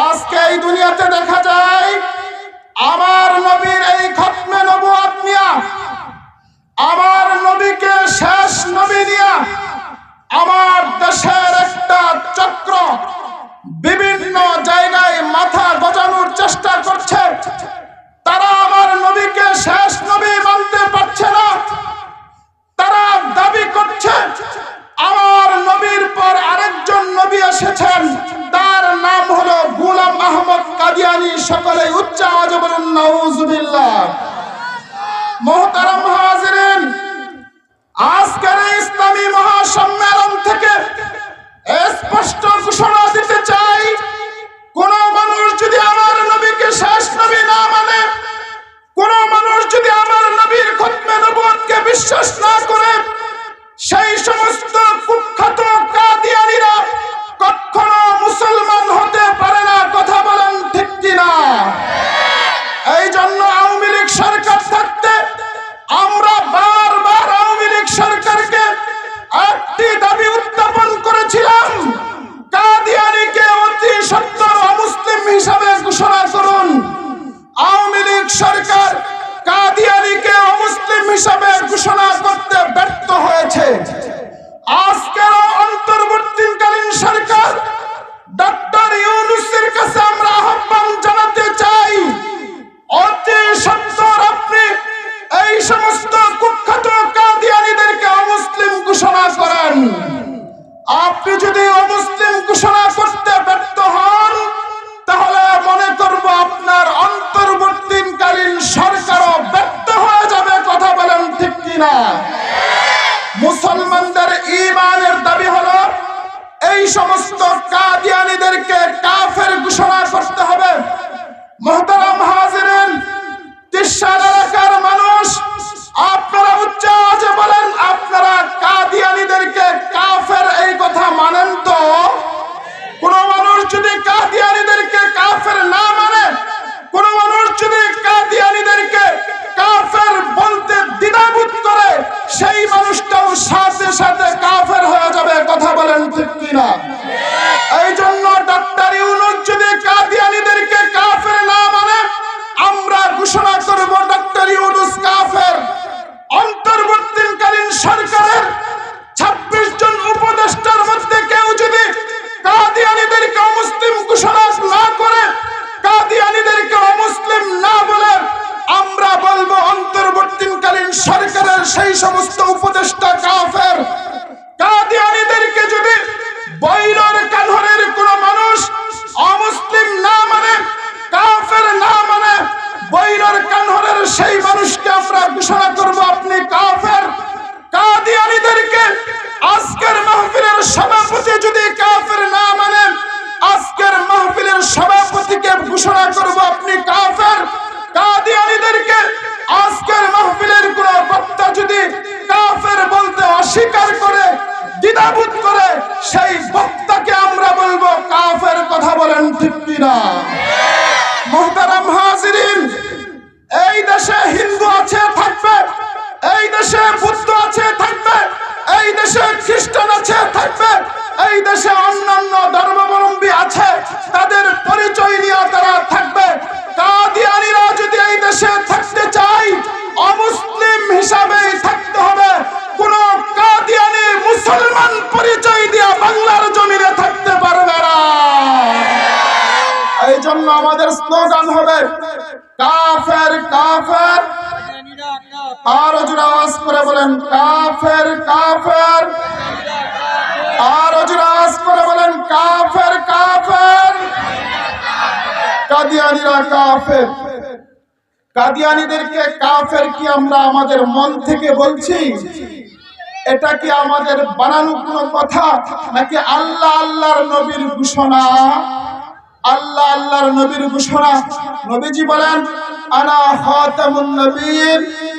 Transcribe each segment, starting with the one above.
আজকে এই দুনিয়াতে দেখা যায়, আমার নবীর এই খতমে নবু আপনিয়া আমার নবীকে শেষ নবী দিয়া আমার উচ্চ আওয়াজে বলুন নাউজুবিল্লাহ মোহতারাম হাজিরিন আজকের ইসলামী মহাসম্মেলন থেকে স্পষ্ট ঘোষণা হিসাবে ঘোষণা করতে ব্যর্থ হয়েছে। আজকের অন্তর্বর্তীকালীন সরকার সমস্ত কাদিয়ানিদেরকে কাফের ঘোষণা করতে হবে। মহতারাম হাজিরেন এলাকার মানুষ, আপনারা উচ্চ আওয়াজে বলেন, আপনারা কিনা এই জন্য ডাক্তার ইউনুস যদি কাদিয়ানীদেরকে কাফের না মানে আমরা ঘোষণা করব ডাক্তার ইউনুস কাফের। অন্তর্বর্তীকালীন সরকারের ছাব্বিশ জন উপদেষ্টার মধ্যে কেউ যদি কাদিয়ানীদেরকে অমুসলিম ঘোষণা না করে, কাদিয়ানীদেরকে অমুসলিম না বলে, আমরা বলব অন্তর্বর্তীকালীন সরকারের সেই সমস্ত উপদেষ্টা কাফের। মাহফিলের সভাপতি যদি কাফের না মানে আজকের মাহফিলের সভাপতিকে ঘোষণা করব আপনি কাফের। কাদিয়ানীদেরকে আজকের মাহফিলের কোন বক্তা যদি কাফের বলতে অস্বীকার করে, দ্বিধাবোধ করে, সেই বক্তাকে আমরা বলব কাফের কথা বলেন ঠিক কিনা। মোহতারাম হাজিরিন, এই দেশে হিন্দু আছে, থাকবে। এই দেশে দেশে খ্রিস্টান আছে, থাকবে। এই দেশে অন্যান্য ধর্মাবলম্বী আছে, তাদের পরিচয় নিয়ে তারা থাকবে। কাদিয়ানিরা যদি এই দেশে থাকতে চাই অমুসলিম হিসাবেই থাকতে হবে। কোন কাদিয়ানি মুসলমান পরিচয় দিয়ে বাংলার জমিনে থাকতে পারবে না। এই জন্য আমাদের স্লোগান হবে, কাফের কাফের। আরও জোরে আওয়াজ করে বলেন, কাফের কাফের। আরও জোরে আওয়াজ করে বলেন, কাফের কাফের। কাদিয়ানিরা কাফের। কাদিয়ানিদেরকে কাফের কি আমরা আমাদের মন থেকে বলছি? এটা কি আমাদের বানানো কোনো কথা? নাকি আল্লাহ আল্লাহর নবীর ঘোষণা? আল্লাহ আল্লাহর নবীর ঘোষণা। নবীজি বলেন, আনা খাতামুন নবীন।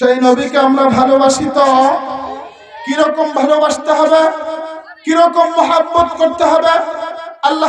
সেই নবীকে আমরা ভালোবাসি তো? কীরকম ভালোবাসতে হবে? কীরকম মহাব্বত করতে হবে? আল্লাহ